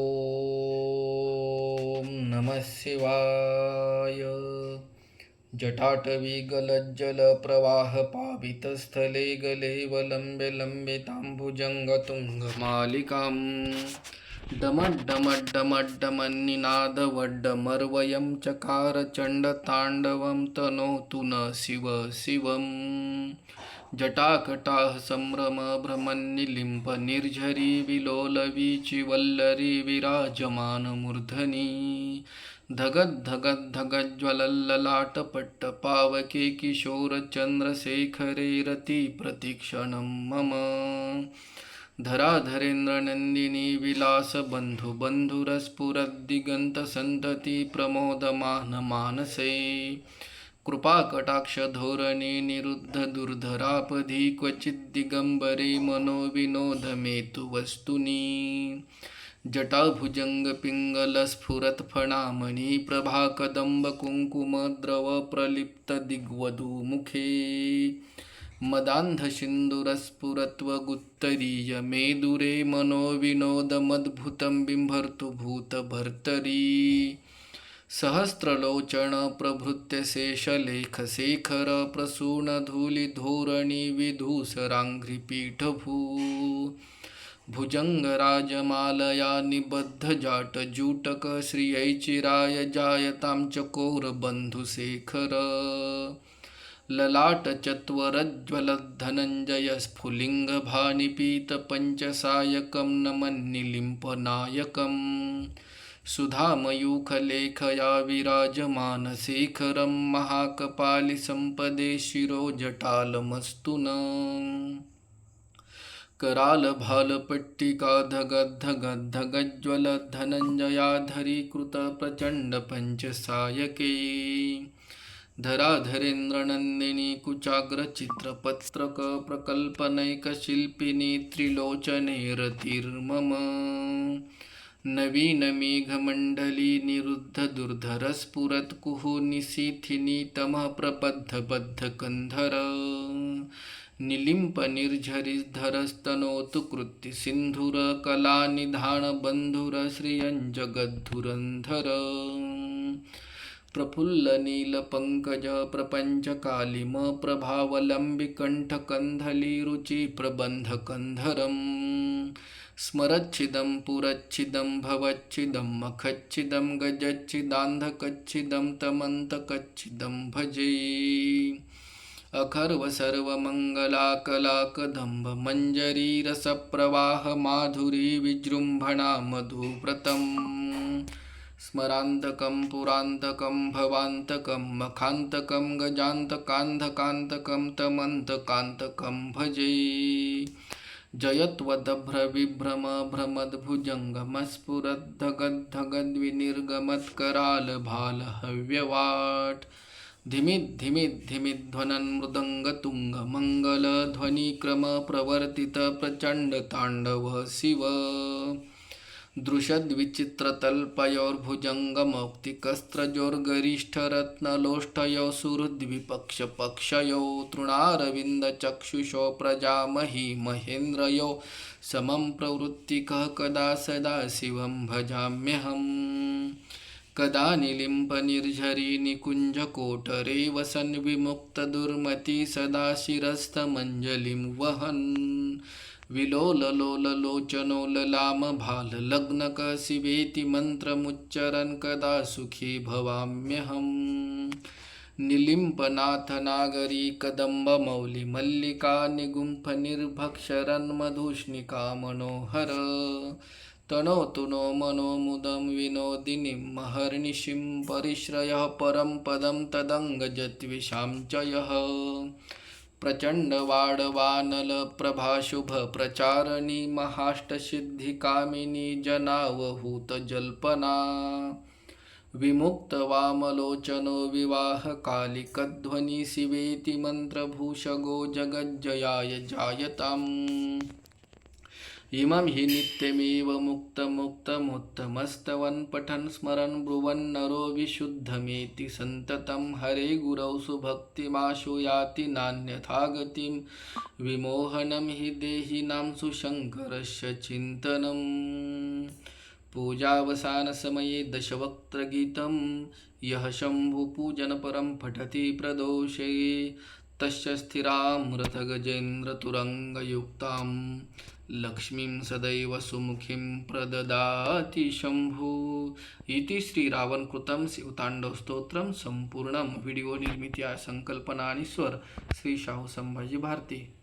ॐ नमः शिवाय। जटाटवी गलज्जलप्रवाहपावितस्थले गलेवलम्ब्य लम्बिताम्बुजङ्गतुङ्गमालिकां डमड्डमड्डमड्डमन्निनादवड्डमर्वयं चकारचण्डताण्डवं तनोतु न शिव शिवम्। जटाकटाः संभ्रम भ्रमन्निलिम्प निर्झरी विलोलवीचि वल्लरी विराजमानमूर्धनि। धगद्धगद्धगज्ज्वलल्ललाटपट्ट पावके किशोरचन्द्रशेखरे प्रतिक्षणं मम। धराधरेन्द्रनन्दिनी विलासबन्धुबन्धुरस्फुरद्दिगन्तसन्तति प्रमोदमानमानसे प्रमोदमान मानसे कृपाकटाक्षधोरणे निरुद्ध दुर्धरापधि क्वचिद्दिगम्बरे मनोविनोदमेतु वस्तुनि। जटाभुजङ्गपिङ्गलस्फुरत्फणामणि प्रभाकदम्बकुङ्कुमद्रवप्रलिप्तदिग्वधूमुखे मदान्धसिन्दूरस्फुरत्वगुत्तरीय मेदुरे मनोविनोदमद्भुतं बिम्भर्तु सहस्रलोचन प्रभृत्यशेषलेखशेखर प्रसूनधूलिधोरणि विधूसराङ्घ्रिपीठभू भुजङ्गराजमालया निबद्धजाटजूटक श्रियैचिराय जायतां चकोरबन्धुशेखर ललाटचत्वरज्ज्वलद्धनञ्जयस्फुलिङ्गभानिपीतपञ्चसायकं नमन्निलिम्पनायकम्। सुधामयूखलेखया विराजमानशेखरं महाकपालिसम्पदे शिरोजटालमस्तु न करालभालपट्टिकाधगद्धगद्धगज्ज्वलधनञ्जयाधरीकृतप्रचण्डपञ्चसायके धराधरेन्द्रनन्दिनी कुचाग्रचित्रपत्रकप्रकल्पनैकशिल्पिनी त्रिलोचने रतिर्मम नवीनमेघमण्डली निरुद्धदुर्धरस्फुरत्कुः निशीथिनी तमः प्रबद्धबद्धकन्धर निलिम्पनिर्झरिधरस्तनोतु कृत्ति सिन्धुरकलानिधानबन्धुरश्रियञ्जगद्धुरन्धर प्रफुल्लनीलपङ्कज प्रपञ्चकालिमप्रभावलम्बिकण्ठकन्धलीरुचिप्रबन्धकन्धरम् स्मरच्छिदं पुरच्छिदं भवच्छिदं मखच्छिदं गजच्छिदान्धकच्छिदं तमन्तकच्छिदं भजे। अखर्वसर्वमङ्गलाकलाकदम्बमञ्जरीरसप्रवाहमाधुरी विजृम्भणा मधुव्रतम्। स्मरान्तकं पुरान्तकं भवान्तकं मखान्तकं गजान्तकान्धकान्तकं तमन्तकान्तकं भजे। जयत्वदभ्रविभ्रमभ्रमद्भुजङ्गमस्फुरद्धगद्धगद्विनिर्गमत्करालभालहव्यवाट् धिमिद्धिमिद्धिमिध्वनन् मृदङ्गतुङ्गमङ्गलध्वनिक्रमप्रवर्तितप्रचण्डताण्डव शिव। दृशद्विचित्रतल्पयोर्भुजङ्गमौक्तिकस्त्रजोर्गरिष्ठरत्नलोष्टयो सुहृद्विपक्षपक्षयो तृणारविन्दचक्षुषो प्रजामहि महेन्द्रयो समं प्रवृत्तिकः कदा सदा शिवं भजाम्यहम् कदा निलिम्पनिर्झरी निकुञ्जकोटरे वसन् विमुक्तदुर्मति सदा शिरस्तमञ्जलिं वहन् विलोललोललोचनो ललामभाललग्नक शिवेति मन्त्रमुच्चरन् कदा सुखी भवाम्यहम्। निलिम्पनाथनागरी कदम्बमौलिमल्लिका निगुम्फनिर्भक्षरन्मधुष्णिका मनोहर तनोतु नो मनोमुदं विनोदिनीं महर्निशिं परिश्रयः परं पदं तदङ्गजत्विषां च यः। प्रचण्डवाडवानलप्रभाशुभप्रचारिणी महाष्टसिद्धिकामिनी जनावहूतजल्पना विमुक्तवामलोचनो विवाहकालिकध्वनि शिवेति मन्त्रभूषगो जगज्जयाय जायताम्। इमं हि नित्यमेव मुक्तमुक्तमुत्तमस्तवन् पठन् स्मरन् ब्रुवन्नरो विशुद्धमेति सन्ततं हरे गुरौ सुभक्तिमाशु याति नान्यथा गतिं विमोहनं हि देहिनां सुशङ्करस्य चिन्तनम् पूजावसानसमये दशवक्त्रगीतं यः शम्भुपूजनपरं पठति प्रदोषे तस्य स्थिरामृतगजेन्द्रतुरङ्गयुक्तां लक्ष्मीं सदैव सुमुखीं प्रददाति शंभू इति श्रीरावणकृतं शिवताण्डवस्तोत्रं सम्पूर्णं व्हिडिओ निर्मिती संकल्पना आणि स्वर श्री शाहू संभाजी भारती।